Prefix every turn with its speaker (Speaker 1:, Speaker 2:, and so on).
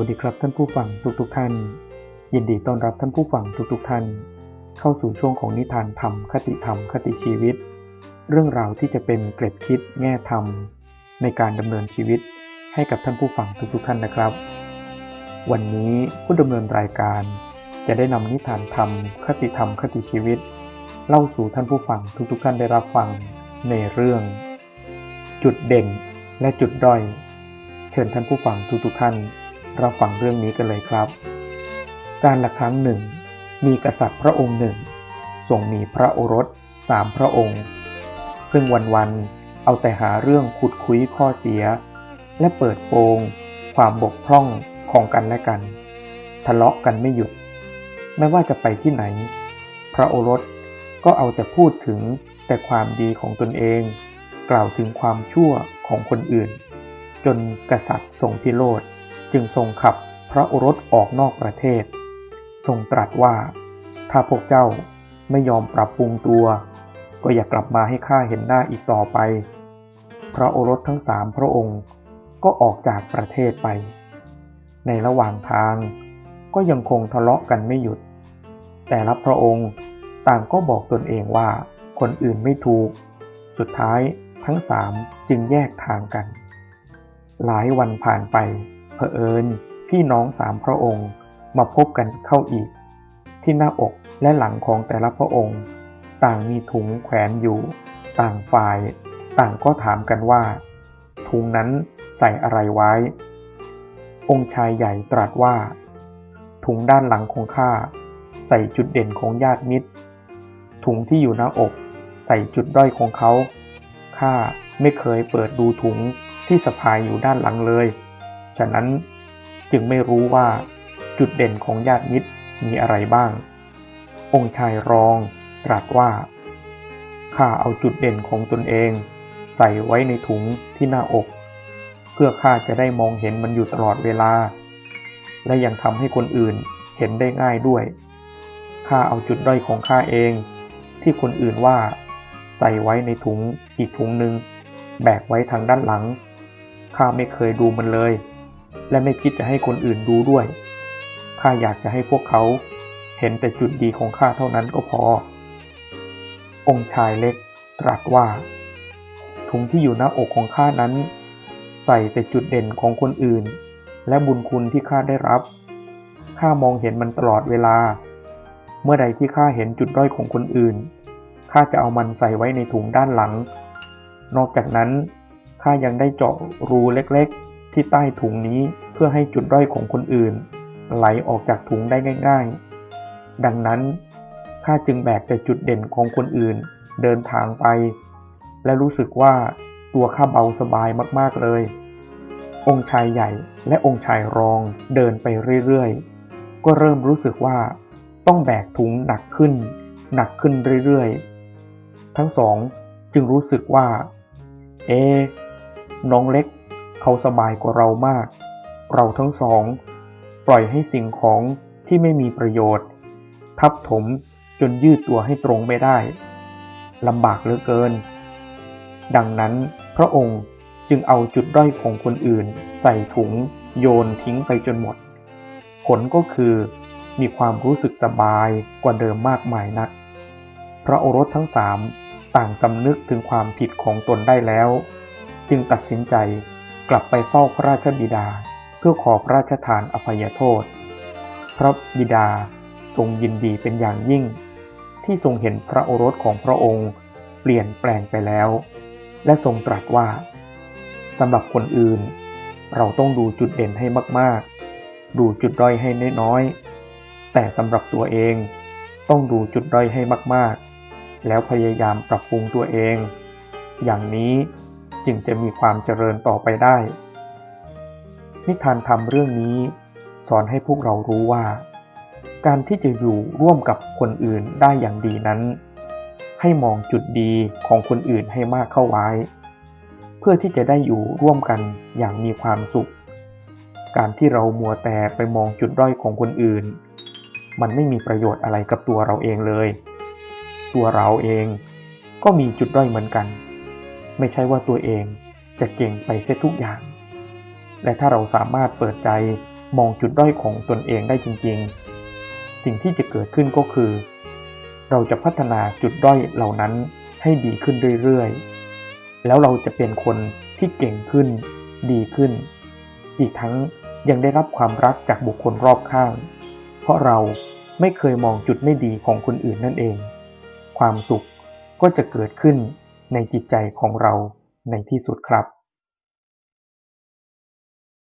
Speaker 1: วัสดีครับท่านผู้ฟังทุกๆทท่าน ยินดีต้อนรับท่านผู้ฟังทุกๆทท่าน เข้าสู่ช่วงของนิทานธรรมคติธรรมคติชีวิต เรื่องราวที่จะเป็นเกร็ดคิดแง่ธรรม ในการดำเนินชีวิต ให้กับท่านผู้ฟังทุกๆท่านนะครับ วันนี้ผู้ดำเนินรายการจะได้นำนิทานธรรม คติธรรมคติชีวิต เล่าสู่ท่านผู้ฟังทุกๆท่านได้รับฟังในเรื่อง จุดเด่นและจุดด้อย เชิญท่านผู้ฟังทุกๆท่าน รับฟังเรื่องนี้กันเลยครับ การละครั้งหนึ่ง มีกษัตริย์พระองค์หนึ่งทรงมีพระโอรสสามพระองค์ ซึ่งวันๆเอาแต่หาเรื่องขุดคุยข้อเสีย และเปิดโปงความบกพร่องของกันและกัน ทะเลาะกันไม่หยุด ไม่ว่าจะไปที่ไหน พระโอรสก็เอาแต่พูดถึงแต่ความดีของตนเอง กล่าวถึงความชั่วของคนอื่น จนกษัตริย์ทรงพิโรธ จึงทรงขับพระโอรสออกนอกประเทศ ทรงตรัสว่า ถ้าพวกเจ้าไม่ยอมปรับปรุงตัว ก็อย่ากลับมาให้ข้าเห็นหน้าอีกต่อไป พระโอรสทั้งสามพระองค์ก็ออกจากประเทศไป ในระหว่างทางก็ยังคงทะเลาะกันไม่หยุด แต่ละพระองค์ต่างก็บอกตนเองว่าคนอื่นไม่ถูก สุดท้ายทั้งสามจึงแยกทางกัน หลายวันผ่านไป เผอิญพี่น้องสามพระองค์มาพบกันเข้าอีก ที่หน้าอกและหลังของแต่ละพระองค์ ต่างมีถุงแขวนอยู่ ต่างฝ่าย ต่างก็ถามกันว่า ถุงนั้นใส่อะไรไว้ องค์ชายใหญ่ตรัสว่า ถุงด้านหลังของข้าใส่จุดเด่นของญาติมิตร ถุงที่อยู่หน้าอกใส่จุดด้อยของเขาข้าไม่เคยเปิดดูถุงที่สะพายอยู่ด้านหลังเลย ฉะนั้นจึงไม่รู้ว่าจุดเด่นของญาติมิตรมีอะไรบ้าง องค์ชายรองตรัสว่า ข้าเอาจุดเด่นของตนเอง ใส่ไว้ในถุงที่หน้าอก เพื่อข้าจะได้มองเห็นมันอยู่ตลอดเวลา และยังทำให้คนอื่นเห็นได้ง่ายด้วย ข้าเอาจุดด้อยของข้าเอง ที่คนอื่นว่า ใส่ไว้ในถุงอีกถุงหนึ่งแบกไว้ทางด้านหลัง ข้าไม่เคยดูมันเลย และไม่คิดจะให้คนอื่นดูด้วย ข้าอยากจะให้พวกเขาเห็นแต่จุดดีของข้าเท่านั้นก็พอ องค์ชายเล็กตรัสว่า ถุงที่อยู่หน้าอกของข้านั้น ใส่แต่จุดเด่นของคนอื่น และบุญคุณที่ข้าได้รับ ข้ามองเห็นมันตลอดเวลา เมื่อใดที่ข้าเห็นจุดด้อยของคนอื่น ข้าจะเอามันใส่ไว้ในถุงด้านหลัง นอกจากนั้นข้ายังได้เจาะรูเล็ก ที่ใต้ถุงนี้เพื่อให้จุดด้อยของคนอื่น ไหลออกจากถุงได้ง่าย ๆ ดังนั้นข้าจึงแบกแต่จุดเด่นของคนอื่นเดินทางไป และรู้สึกว่าตัวข้าเบาสบายมากๆเลย องค์ชายใหญ่และองค์ชายรองเดินไปเรื่อยๆ ก็เริ่มรู้สึกว่าต้องแบกถุงหนักขึ้น หนักขึ้นเรื่อยๆ ทั้งสองจึงรู้สึกว่า เอ น้องเล็ก เขาสบายกว่าเรามาก เราทั้งสอง ปล่อยให้สิ่งของที่ไม่มีประโยชน์ ทับถมจนยืดตัวให้ตรงไม่ได้ลำบากเหลือเกิน ดังนั้นพระองค์จึงเอาจุดด้อยของคนอื่น ใส่ถุงโยนทิ้งไปจนหมด ผลก็คือมีความรู้สึกสบายกว่าเดิมมากมายนัก พระโอรสทั้งสามต่างสำนึกถึงความผิดของตนได้แล้ว จึงตัดสินใจ กลับไปเฝ้าพระราชบิดาเพื่อขอพระราชทานอภัยโทษ พระบิดาทรงยินดีเป็นอย่างยิ่ง ที่ทรงเห็นพระโอรสของพระองค์เปลี่ยนแปลงไปแล้ว และทรงตรัสว่าสำหรับคนอื่น เราต้องดูจุดเด่นให้มากๆ ดูจุดด้อยให้น้อยๆแต่สำหรับตัวเองต้องดูจุดด้อยให้มากๆ แล้วพยายามปรับปรุงตัวเอง อย่างนี้ จึงจะมีความเจริญต่อไปได้ นิทานธรรมเรื่องนี้ สอนให้พวกเรารู้ว่า การที่จะอยู่ร่วมกับคนอื่นได้อย่างดีนั้น ให้มองจุดดีของคนอื่นให้มากเข้าไว้ เพื่อที่จะได้อยู่ร่วมกันอย่างมีความสุข การที่เรามัวแต่ไปมองจุดด้อยของคนอื่น มันไม่มีประโยชน์อะไรกับตัวเราเองเลย ตัวเราเองก็มีจุดด้อยเหมือนกัน ไม่ใช่ว่าตัวเองจะเก่งไปเสียทุกอย่าง และถ้าเราสามารถเปิดใจมองจุดด้อยของตนเองได้จริง ๆ สิ่งที่จะเกิดขึ้นก็คือ เราจะพัฒนาจุดด้อยเหล่านั้นให้ดีขึ้นเรื่อยๆ แล้วเราจะเป็นคนที่เก่งขึ้น ดีขึ้น อีกทั้งยังได้รับความรักจากบุคคลรอบข้าง เพราะเราไม่เคยมองจุดไม่ดีของคนอื่นนั่นเอง ความสุขก็จะเกิดขึ้น ในจิตใจของเราในที่สุดครับ